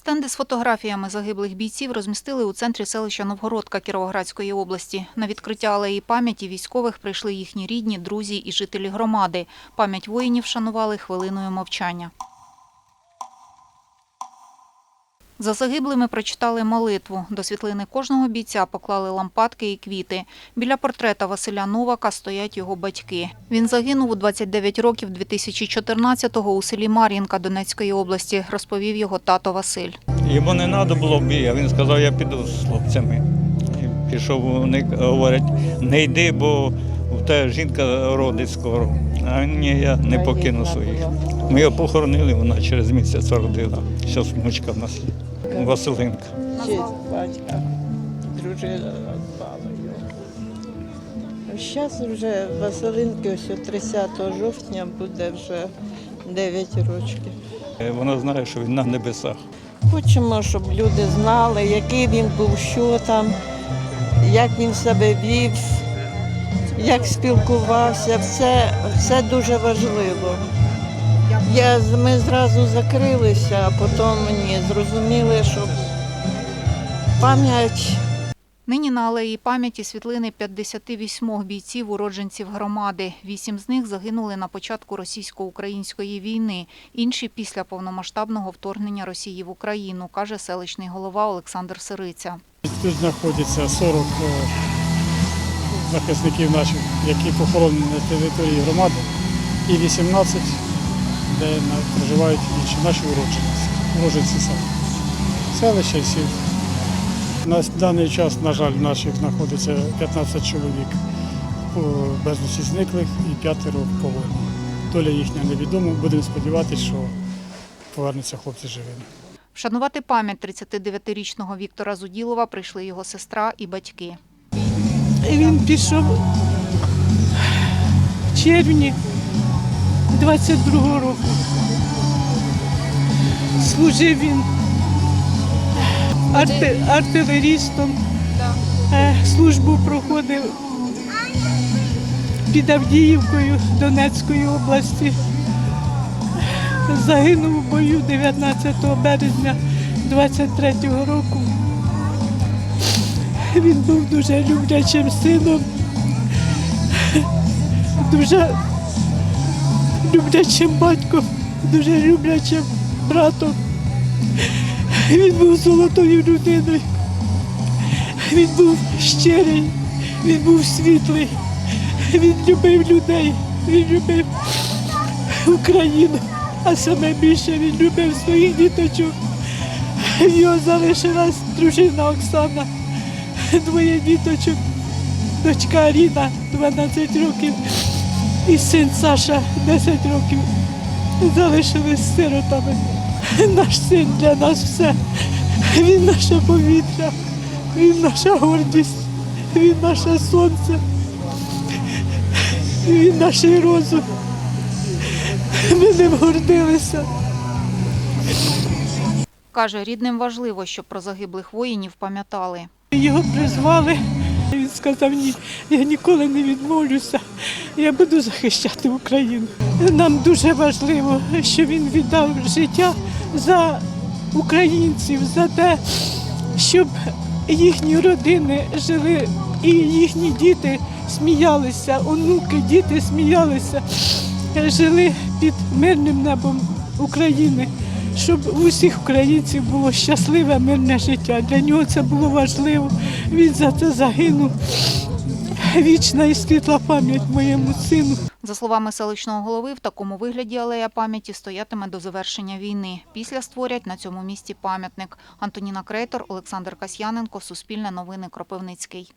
Стенди з фотографіями загиблих бійців розмістили у центрі селища Новгородка Кіровоградської області. На відкриття алеї пам'яті військових прийшли їхні рідні, друзі і жителі громади. Пам'ять воїнів шанували хвилиною мовчання. За загиблими прочитали молитву. До світлини кожного бійця поклали лампадки і квіти. Біля портрета Василя Новака стоять його батьки. Він загинув у 29 років 2014-го у селі Мар'їнка Донецької області, розповів його тато Василь. Йому не треба було бій, він сказав, я піду з хлопцями. Пішов, вони говорять, не йди, бо тебе жінка родить скоро. А ні, я не покину своїх. Ми його похоронили, вона через місяць родила. Зараз внучка в нас є. Василинка. Честь батька, дружина назвала його. Зараз вже Василинки, ось 30 жовтня буде вже 9 років. Е, Вона знає, що він на небесах. Хочемо, щоб люди знали, який він був, що там, як він себе вів, як спілкувався. Все, все дуже важливо. Я, ми зразу закрилися, а потім мені зрозуміли, що пам'ять Нині на алеї пам'яті світлини 58 бійців, уродженців громади. Вісім з них загинули на початку російсько-української війни, інші – після повномасштабного вторгнення Росії в Україну, каже селищний голова Олександр Сириця. Тут знаходиться 40 е, захисників наших, які похоронені на території громади, і 18, де проживають інші наші уродженці, уродженці села. Селища і сіл. На даний час, на жаль, наших знаходиться 15 чоловік безвісті зниклих і п'ятеро полонених. Доля їхня невідома. Будемо сподіватися, що повернуться хлопці живими. Вшанувати пам'ять 39-річного Віктора Зуділова прийшли його сестра і батьки. І Він пішов в червні 22-го року. Служив він арти- артилерістом. Е, Службу проходив під Авдіївкою Донецької області. Загинув у бою 19 березня 23-го року. Він був дуже люблячим сином, дуже люблячим батьком, дуже люблячим братом. Він був золотою людиною. Він був щирий, він був світлий, він любив людей, він любив Україну, а саме більше він любив своїх діточок. Його залишилась дружина Оксана двоє діточок, дочка Аріна 12 років і син Саша 10 років. Залишились сиротами. Наш син для нас все. Він наше повітря, він наша гордість, він наше сонце, він наш розум. Ми ним гордилися. Каже, рідним важливо, щоб про загиблих воїнів пам'ятали. Його призвали. Він сказав, ні, я ніколи не відмовлюся. Я буду захищати Україну. Нам дуже важливо, що він віддав життя за українців, за те, щоб їхні родини жили і їхні діти сміялися, онуки, діти сміялися, жили під мирним небом України щоб у всіх українців було щасливе, мирне життя. Для нього це було важливо. Він за це загинув. Вічна і світла пам'ять моєму сину. За словами селищного голови, в такому вигляді алея пам'яті стоятиме до завершення війни. Після створять на цьому місці пам'ятник. Антоніна Крейтор, Олександр Касьяненко, Суспільне новини, Кропивницький.